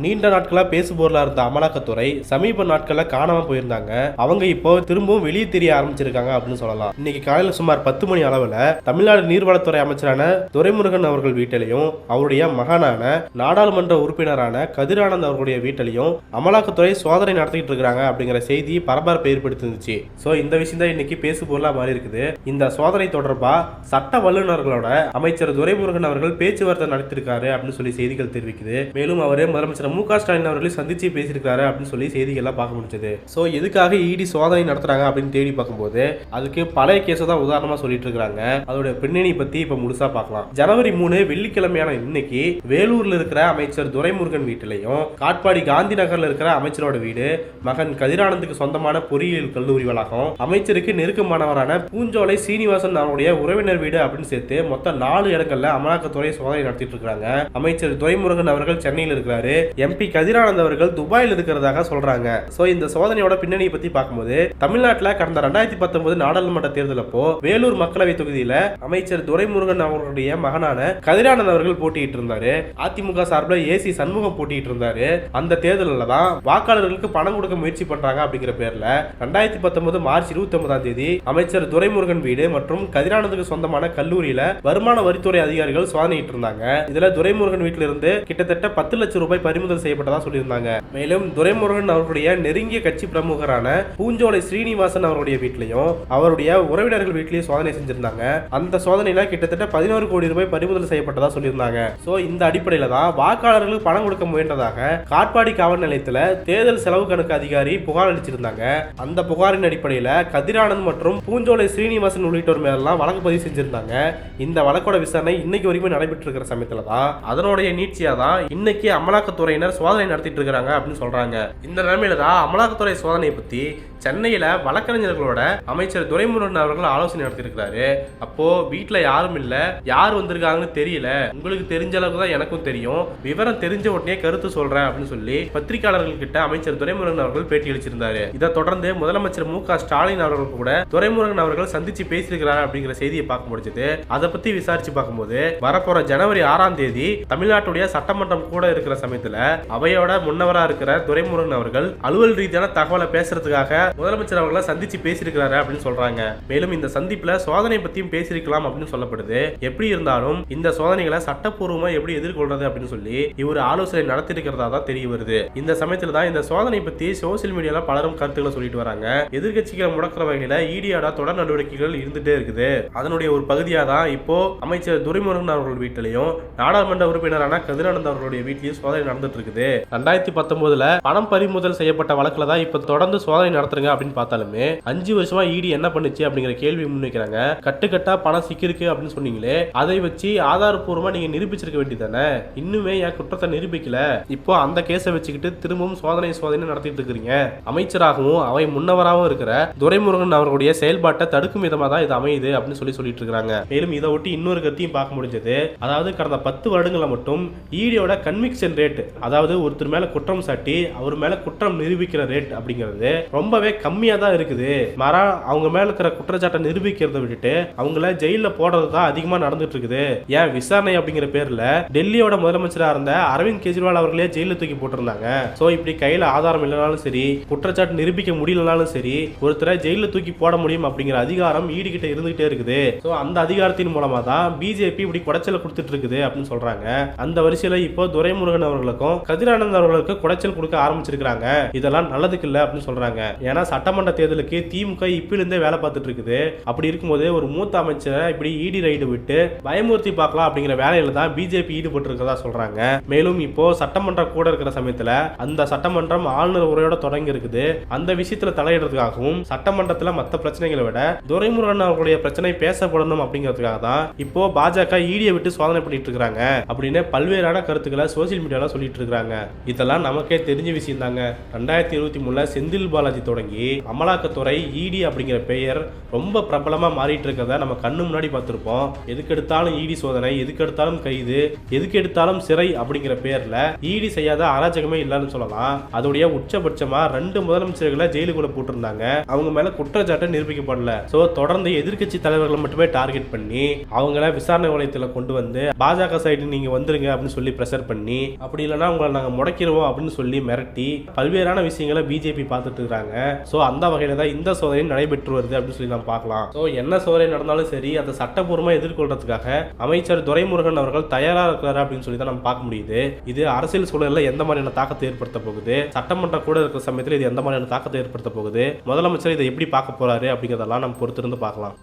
நீண்ட நாட்களா பேசு பொருளா இருந்த அமலாக்கத்துறை சமீப நாட்கள்ல காணாம போயிருந்தாங்க. அவங்க இப்போ திரும்பவும் வெளியே தெரிய ஆரம்பிச்சிருக்காங்க அப்படின்னு சொல்லலாம். இன்னைக்கு காலையில சுமார் பத்து மணி அளவுல தமிழ்நாடு நீர்வளத்துறை அமைச்சரான துரைமுருகன் அவர்கள் வீட்டிலையும் அவருடைய மகனான நாடாளுமன்ற உறுப்பினரான கதிரானந்த் அவர்களுடைய வீட்டிலையும் அமலாக்கத்துறை சோதனை நடத்திட்டு இருக்கிறாங்க அப்படிங்கிற செய்தி பரபரப்பை ஏற்படுத்திருந்துச்சு ஸோ இந்த விஷயம் தான் இன்னைக்கு பேசு பொருளா மாறி இருக்குது இந்த சோதனை தொடர்பா சட்ட வல்லுநர்களோட அமைச்சர் துரைமுருகன் அவர்கள் பேச்சுவார்த்தை நடத்திருக்காரு அப்படின்னு சொல்லி செய்திகள் தெரிவிக்குது. மேலும் அவரே முதலமைச்சர் மு க ஸ்டாலின் அவர்களை சந்திச்சு பேசியிருக்காரு அப்படின்னு சொல்லி செய்திகள்லாம் பார்க்க முடிஞ்சது. ஸோ எதுக்காக இடி சோதனை நடத்துறாங்க அப்படின்னு தேடி பார்க்கும்போது அதுக்கு பழைய கேஸை தான் உதாரணமா சொல்லிட்டு இருக்காங்க அதோட பின்னணி பத்தி இப்ப முழுசா பார்க்கலாம். ஜனவரி மூணு வெள்ளிக்கிழமையான இன்னைக்கு வேலூர்ல இருக்கிற அமைச்சர் துரைமுருகன் வீட்டிலையும் காட்பாடி காந்தி நகர்ல இருக்கிற அமைச்சரோட வீடு மகன் கதிரானந்துக்கு சொந்தமான பொறியியல் கல்லூரி வளாகம் அமைச்சருக்கு நெருக்கமானவரான பூஞ்சோலை சீனிவாசன் அவருடைய உறவினர் வீடு அப்படின்னு சேர்த்து மொத்தம் நாலு இடங்கள்ல அமலாக்கத்துறை சோதனை நடத்திட்டு இருக்காங்க அமைச்சர் துரைமுருகன் அவர்கள் சென்னையில் இருக்கிறாரு. எம்பி கதிரானந்த் அவர்கள் துபாயில் இருக்கிறதாக சொல்றாங்க. சோ இந்த சோதனையோட பின்னணியை பத்தி பார்க்கும்போது தமிழ்நாட்டில் கடந்த ரெண்டாயிரத்தி பத்தொன்பது நாடாளுமன்ற தேர்தல் அப்போ வேலூர் மக்களவை தொகுதியில அமைச்சர் துரைமுருகன் அவர்களுடைய மகனான கதிரானந்த் அவர்கள் போட்டியிட்டு இருந்தாரு. அதிமுக சார்பில் ஏசி சண்முகம் போட்டிட்டு இருந்தாரு. அந்த தேர்தலில் தான் வாக்காளர்களுக்கு பணம் கொடுக்க முயற்சி பண்றாங்க அப்படிங்கிற பேர்ல ரெண்டாயிரத்தி பத்தொன்பது மார்ச் இருபத்தி ஒன்பதாம் தேதி அமைச்சர் துரைமுருகன் வீடு மற்றும் கதிரானந்துக்கு சொந்தமான கல்லூரியில வருமான வரித்துறை அதிகாரிகள் சோதனையிட்டு இருந்தாங்க. இதுல துரைமுருகன் வீட்டில இருந்து கிட்டத்தட்ட பத்து லட்சம் ரூபாய் பறிமுதல் செய்யப்பட்டதா சொல்லியிருந்தாங்க. மேலும் துரைமுருகன் அவருடைய நெருங்கிய கட்சி பிரமுகரான பூஞ்சோலை ஸ்ரீனிவாசன் அவருடைய வீட்லயும் அவருடைய உறவினர்கள் வீட்லயும் சோதனை செஞ்சிருந்தாங்க. அந்த சோதனையில கிட்டத்தட்ட பதினோரு கோடி ரூபாய் பறிமுதல் செய்யப்பட்டதா சொல்லியிருந்தாங்க. சோ இந்த அடிப்படையில தான் வாக்காளர்களுக்கு பணம் கொடுக்க முயன்றதாக காட்பாடி காவல் நிலையத்துல தேர்தல் செலவு கணக்கு அதிகாரி புகார் அளிச்சிருந்தாங்க. அந்த புகாரின் அடிப்படையில கதிரானந்த் மற்றும் பூஞ்சோலை ஸ்ரீனிவாசன் உள்ளிட்டோர் மேலாம் வழக்கு பதிவு செஞ்சிருந்தாங்க. இந்த வழக்கோட விசாரணை இன்னைக்கு வரைக்கும் நடைபெற்று இருக்கிற சமயத்துல தான். அதனுடைய நீட்சியா தான் இன்னைக்கு அமலாக்கத்துறை அமலாக்கத்துறையினர் சோதனை நடத்திட்டு இருக்காங்க அப்படின்னு சொல்றாங்க. இந்த நிலைமையில தான் அமலாக்கத்துறை சோதனையை பத்தி சென்னையில வழக்கறிஞர்களோட அமைச்சர் துரைமுருகன் அவர்கள் ஆலோசனை நடத்தியிருக்கிறாரு. அப்போ வீட்டில் யாரும் இல்ல. யார் வந்திருக்காங்கன்னு தெரியல. உங்களுக்கு தெரிஞ்ச அளவுக்கு தான் எனக்கும் தெரியும். விவரம் தெரிஞ்ச உடனே கருத்து சொல்றேன் அப்படின்னு சொல்லி பத்திரிகையாளர்கள் கிட்ட அமைச்சர் துரைமுருகன் அவர்கள் பேட்டி அளிச்சிருந்தாரு. இதை தொடர்ந்து முதலமைச்சர் மு க ஸ்டாலின் அவர்கள் கூட துரைமுருகன் அவர்கள் சந்திச்சு பேசியிருக்கிறார் அப்படிங்கிற செய்தியை பார்க்க முடிஞ்சது. அதை பத்தி விசாரிச்சு பார்க்கும்போது வரப்போற ஜனவரி ஆறாம் தேதி தமிழ்நாட்டுடைய சட்டமன்றம் கூட இருக்கிற சமயத்துல அவையோட முன்னவரா இருக்கிற துரைமுருகன் அவர்கள் அலுவல் ரீதியான தகவலை பேசுறதுக்காக முதலமைச்சர் அவர்களை சந்திச்சு பேசியிருக்கிறாரு அப்படின்னு சொல்றாங்க. மேலும் இந்த சந்திப்புல சோதனை பத்தியும் பேசியிருக்கலாம் அப்படின்னு சொல்லப்படுது. எப்படி இருந்தாலும் இந்த சோதனைகளை சட்டப்பூர்வமா எப்படி எதிர்கொள்றது அப்படின்னு சொல்லி இவர் ஆலோசனை நடத்திருக்கிறதா தான் தெரிய வருது. இந்த சமயத்துல தான் இந்த சோதனை பத்தி சோசியல் மீடியால பலரும் கருத்துக்களை சொல்லிட்டு வராங்க. எதிர்கட்சிகளை முடக்கிற வகையில ஈடியாடா தொடர் நடவடிக்கைகள் இருந்துட்டே இருக்குது. அதனுடைய ஒரு பகுதியா தான் இப்போ அமைச்சர் துரைமுருகன் அவர்கள் வீட்டிலையும் நாடாளுமன்ற உறுப்பினரான கதிரானந்த் அவர்களுடைய வீட்லயும் சோதனை நடந்துட்டு இருக்குது. ரெண்டாயிரத்தி பத்தொன்பதுல பணம் பறிமுதல் செய்யப்பட்ட வழக்குல தான் இப்ப தொடர்ந்து சோதனை நடத்துறாங்க அப்படின்னு பார்த்தாலுமே அஞ்சு வருஷமா இடி என்ன பண்ணுச்சு அப்படிங்கிற கேள்வி முன்வைக்கிறாங்க. கட்டுக்கட்டா பணம் சிக்கிருக்கு அப்படின்னு சொன்னீங்களே அதை வச்சு ஆதாரப்பூர்வமா நீங்க நிரூபிச்சிருக்க வேண்டியதானே இன்னுமே என் குற்றத்தை நிரூபிக்கல. இப்போ அந்த கேஸை வச்சுக்கிட்டு திரும்பவும் சோதனை சோதனை நடத்திட்டு இருக்கிறீங்க. அமைச்சராகவும் அவை முன்னவராகவும் இருக்கிற துரைமுருகன் அவர்களுடைய செயல்பாட்டை தடுக்கும் விதமா தான் இது அமையுது அப்படின்னு சொல்லி சொல்லிட்டு இருக்காங்க மேலும் இதை ஒட்டி இன்னொரு கருத்தையும் பார்க்க முடிஞ்சது. அதாவது கடந்த பத்து வருடங்களில் மட்டும் ஈடியோட கன்விக்ஷன் ரேட் அதாவது ஒருத்தர் மேல குற்றம் சாட்டி அவர் மேல குற்றம் நிரூபிக்கிற ரேட் அப்படிங்கிறது ரொம்பவே கம்மியா தான் இருக்குது. மாறா அவங்க மேல இருக்கிற குற்றச்சாட்டை நிரூபிக்கிறத விட்டுட்டு அவங்கள ஜெயில போடுறது தான் அதிகமா நடந்துட்டு இருக்குது ஏன் விசாரணை அப்படிங்கிற பேர்ல டெல்லியோட முதலமைச்சராக இருந்த அரவிந்த் கெஜ்ரிவால் அவர்களே ஜெயில தூக்கி போட்டிருந்தாங்க. சோ இப்படி கையில் ஆதாரம் இல்லைனாலும் சரி குற்றச்சாட்டு நிரூபிக்க முடியலனாலும் சரி ஒருத்தரை ஜெயில தூக்கி போட முடியும் அப்படிங்கிற அதிகாரம் ஈடுகிட்ட இருந்துகிட்டே இருக்குது. ஸோ அந்த அதிகாரத்தின் மூலமா தான் பிஜேபி இப்படி குடைச்சல் கொடுத்துட்டு இருக்குது அப்படின்னு சொல்றாங்க. அந்த வரிசையில இப்போ துரைமுருகன் அவர்களுக்கும் கதிரானந்த் அவர்களுக்கும் குடைச்சல் கொடுக்க ஆரம்பிச்சிருக்காங்க இதெல்லாம் நல்லதுக்கு இல்லை அப்படின்னு சொல்றாங்க. ஏன்னா சட்டமன்ற தேர்தலுக்கு திமுக இப்பிலிருந்தே வேலை பார்த்துட்டு இருக்குது. அப்படி இருக்கும்போது ஒரு மூத்த அமைச்சரை இப்படி இடி ரைடு விட்டு பயமுறுத்தி பார்க்கலாம் அப்படிங்கிற வேலையில தான் பிஜேபி ஈடுபட்டு இருக்கிறதா சொல்றாங்க. மேலும் இப்போ சட்டமன்றம் கூட இருக்கிற சமயத்துல அந்த சட்டமன்றம் ஆளுநர் உரையோட தொடங்கி இருக்குது. அந்த விஷயத்துல தலையிடுறதுக்காகவும் சட்டமன்றத்துல மற்ற பிரச்சனைகளை விட துரைமுருகன் அவர்களுடைய பிரச்சனை பேசப்படணும் அப்படிங்கிறதுக்காக தான் இப்போ பாஜக ஈடியை விட்டு சோதனை பண்ணிட்டு இருக்காங்க அப்படின்னு பல்வேறான கருத்துக்களை சோசியல் மீடியால சொல்லிட்டு இருக்காங்க இதெல்லாம் நமக்கே தெரிஞ்ச விஷயம் தாங்க ரெண்டாயிரத்தி இருபத்தி மூணுல செந்தில் பாலாஜி தொடங்கி தொடங்கி அமலாக்கத்துறை இடி அப்படிங்கிற பெயர் ரொம்ப பிரபலமா மாறிட்டு இருக்கிறத நம்ம கண்ணு முன்னாடி பார்த்திருப்போம். எதுக்கு எடுத்தாலும் இடி சோதனை எதுக்கு எடுத்தாலும் கைது எதுக்கு எடுத்தாலும் சிறை அப்படிங்கிற பேர்ல இடி செய்யாத அராஜகமே இல்லைன்னு சொல்லலாம். அதோடைய உச்சபட்சமா ரெண்டு முதலமைச்சர்களை ஜெயிலுக்குள்ள போட்டிருந்தாங்க. அவங்க மேல குற்றச்சாட்டை நிரூபிக்கப்படல. சோ தொடர்ந்து எதிர்க்கட்சி தலைவர்களை மட்டுமே டார்கெட் பண்ணி அவங்கள விசாரணை வளையத்துல கொண்டு வந்து பாஜக சைடு நீங்க வந்துருங்க அப்படின்னு சொல்லி ப்ரெஷர் பண்ணி அப்படி இல்லைன்னா உங்களை நாங்க முடக்கிடுவோம் அப்படின்னு சொல்லி மிரட்டி பல்வேறான விஷயங்களை பிஜேபி பார்த்துட்டு இருக்காங்க. ஸோ அந்த வகையில் தான் இந்த சோதனை நடைபெற்று வருது அப்படின்னு சொல்லி நம்ம பார்க்கலாம். ஸோ என்ன சோதனை நடந்தாலும் சரி அதை சட்டப்பூர்வமாக எதிர்கொள்றதுக்காக அமைச்சர் துரைமுருகன் அவர்கள் தயாராக இருக்கிறார் அப்படின்னு சொல்லி தான் நம்ம பார்க்க முடியுது. இது அரசியல் சூழல்ல எந்த மாதிரியான தாக்கத்தை ஏற்படுத்த போகுது? சட்டமன்றம் கூட இருக்கிற சமயத்தில் இது எந்த மாதிரியான தாக்கத்தை ஏற்படுத்த போகுது? முதலமைச்சர் இதை எப்படி பார்க்க போறாரு அப்படிங்கிறதெல்லாம் நம்ம பொறுத்திருந்து பார்க்கலாம்.